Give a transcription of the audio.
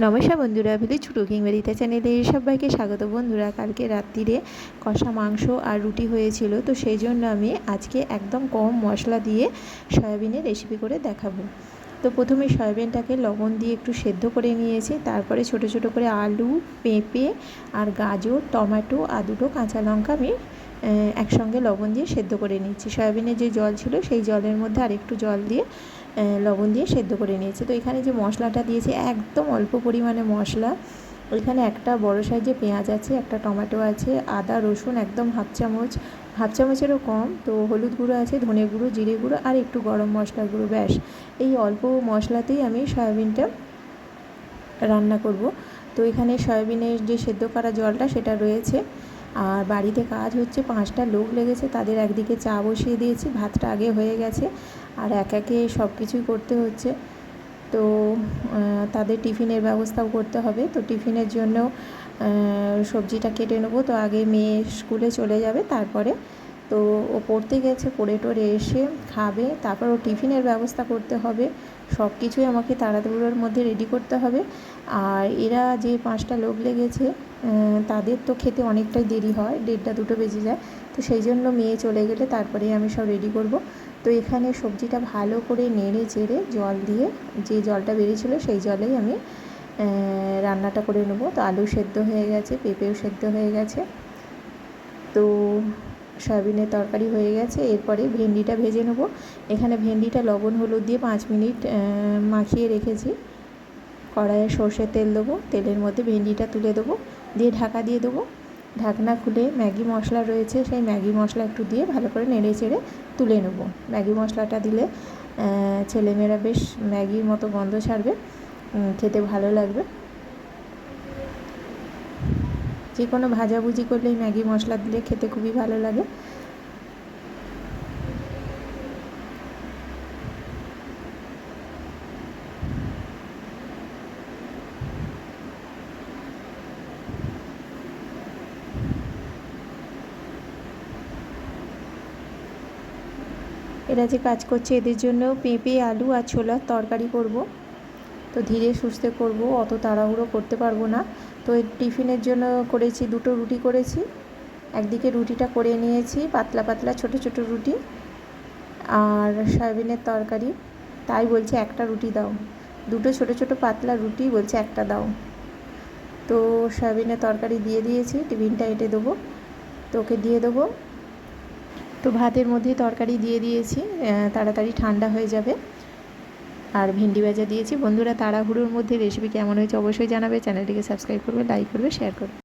নমস্কার বন্ধুরা village cooking বাড়িতে চ্যানেলে সবাইকে স্বাগত। বন্ধুরা, কালকে রাত্রিরে কষা মাংস আর রুটি হয়েছিল, তো সেই জন্য আমি আজকে একদম কম মশলা দিয়ে সয়াবিনের রেসিপি করে দেখাবো। তো প্রথমে সয়াবিনটাকে লবণ দিয়ে একটু সেদ্ধ করে নিয়েছি, তারপরে ছোট ছোট করে আলু, পেঁপে আর গাজর, টমেটো আর দুটো কাঁচা লঙ্কা আমি একসঙ্গে লবণ দিয়ে সেদ্ধ করে নিচ্ছি সয়াবিনের যে জল ছিল সেই জলের মধ্যে আর একটু জল দিয়ে লবণ দিয়ে সেদ্ধ করে নিয়েছি। তো এখানে যে মশলাটা দিয়েছি, একদম অল্প পরিমাণে মশলা। ওইখানে একটা বড় সাইজে পেঁয়াজ আছে, একটা টমেটো আছে, আদা, রসুন, একদম হাফ চামচ। হাফ চামচেরও কম, তো হলুদ গুঁড়ো আছে, ধনে গুঁড়ো, জিরে গুঁড়ো আর একটু গরম মশলা গুঁড়ো, ব্যাস। এই অল্প মশলাতেই আমি সয়াবিনটা রান্না করব। তো এখানে সয়াবিনের যে সেদ্ধ করা জলটা সেটা রয়েছে। আর বাড়িতে কাজ হচ্ছে, পাঁচটা লোক লেগেছে, তাদের একদিকে চা বসিয়ে দিয়েছি, ভাতটা আগে হয়ে গেছে, আর এক একে সব কিছুই করতে হচ্ছে। তো তাদের টিফিনের ব্যবস্থাও করতে হবে, তো টিফিনের জন্য সবজিটা কেটে নেব, তো আগে মেয়ে স্কুলে চলে যাবে, তারপরে তো ও পড়তে গেছে, পড়ে টোরে এসে খাবে, তারপর ও টিফিনের ব্যবস্থা করতে হবে সব কিছুই আমাকে তাড়াতাড়ির মধ্যে রেডি করতে হবে। আর এরা যে পাঁচটা লোক লেগেছে তাদের তো খেতে অনেকটাই দেরি হয়, দেড়টা দুটো বেজে যায়, তো সেই জন্য মেয়ে চলে গেলে তারপরে আমি সব রেডি করব। তো এখানে সবজিটা ভালো করে নেড়ে চেড়ে জল দিয়ে যে জলটা বেরিয়েছিলো সেই জলেই আমি রান্নাটা করে নেব। তো আলু সেদ্ধ হয়ে গেছে, পেঁপেও সেদ্ধ হয়ে গেছে। তো সয়াবিনের তরকারি হয়ে গেছে। এরপরে ভেন্ডিটা ভেজে নেব। এখানে ভেন্ডিটা লবণ, হলুদ দিয়ে পাঁচ মিনিট মাখিয়ে রেখেছি। কড়াইয়ে সর্ষের তেল দেবো। তেলের মধ্যে ভেন্ডিটা তুলে দেবো। দিয়ে ঢাকা দিয়ে দেবো। ঢাকনা খুলে ম্যাগি মশলা রয়েছে, সেই ম্যাগি মশলা একটু দিয়ে ভালো করে নেড়ে চেড়ে তুলে নেব। ম্যাগি মশলাটা দিলে ছেলেমেয়েরা বেশ ম্যাগির মতো গন্ধ ছাড়বে। খেতে ভালো লাগবে। যে কোনো ভাজাভুজি করলেই ম্যাগি মশলা দিলে খেতে খুবই ভালো লাগে। এরা যে কাজ করছে এদের জন্য পেঁপে, আলু আর ছোলার তরকারি করব। তো ধীরে সুস্থে করব, অত তাড়াহুড়ো করতে পারব না। তো টিফিনের জন্য করেছি দুটো রুটি করেছি। একদিকে রুটিটা করে নিয়েছি, পাতলা পাতলা ছোট ছোট রুটি আর সয়াবিনের তরকারি। তাই বলছে একটা রুটি দাও। দুটো ছোট ছোট পাতলা রুটি বলছে একটা দাও। তো সয়াবিনের তরকারি দিয়ে দিয়েছি, টিফিনটা এঁটে দেবো, তো ওকে দিয়ে দেবো। তো ভাতের মধ্যে তরকারি দিয়ে দিয়েছি তাড়াতাড়ি ঠান্ডা হয়ে যাবে। আর ভেন্ডি ভাজা দিয়েছি। বন্ধুরা, তাড়াহুড়োর মধ্যে রেসিপি কেমন হয়েছে অবশ্যই জানাবে। চ্যানেলটিকে সাবস্ক্রাইব করবে লাইক করবে শেয়ার করবে।